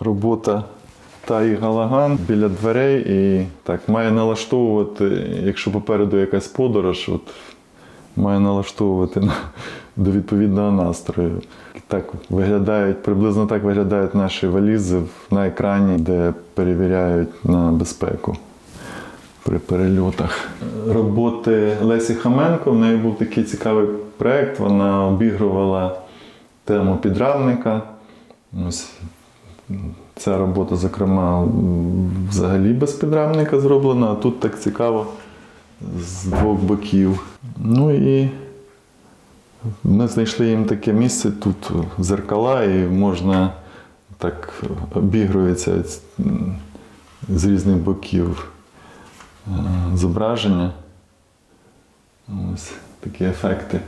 робота Таї Галаган біля дверей і так має налаштовувати, якщо попереду якась подорож, от, має налаштовувати на, до відповідного настрою. Так виглядають, приблизно так виглядають наші валізи на екрані, де перевіряють на безпеку при перельотах. Роботи Лесі Хаменко, в неї був такий цікавий проєкт. Вона обігрувала тему підрамника. Ось ця робота, зокрема, взагалі без підрамника зроблена, а тут так цікаво з двох боків. Ну і ми знайшли їм таке місце, тут зеркала, і можна так обігрується з різних боків е, зображення. Ось такі ефекти.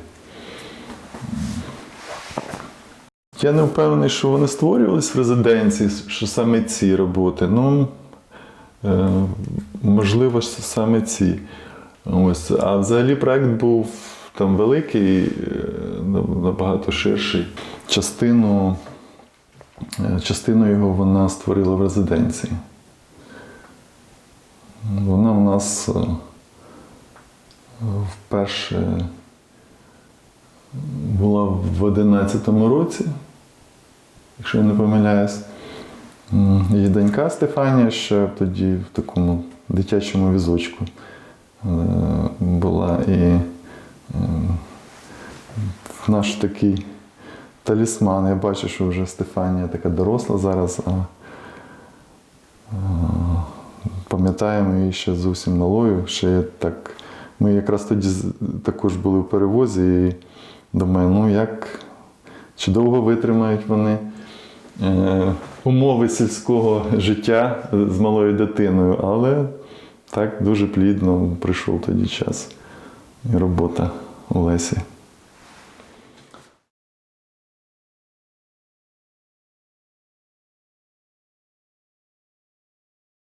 Я не впевнений, що вони створювались в резиденції, що саме ці роботи. Ну, е, можливо, що саме ці. Ось. А взагалі проект був там великий, е, набагато ширший. Частину, е, частину його вона створила в резиденції. Вона в нас вперше була в 11-му році, якщо я не помиляюсь. Її донька Стефанія ще тоді в такому дитячому візочку е, була. І е, наш такий талісман. Я бачу, що вже Стефанія така доросла зараз, а пам'ятаємо її ще зовсім малою. Ще так, ми якраз тоді також були в перевозі і думаю, ну як, чи довго витримають вони умови сільського життя з малою дитиною, але так дуже плідно прийшов тоді час і робота у Лесі.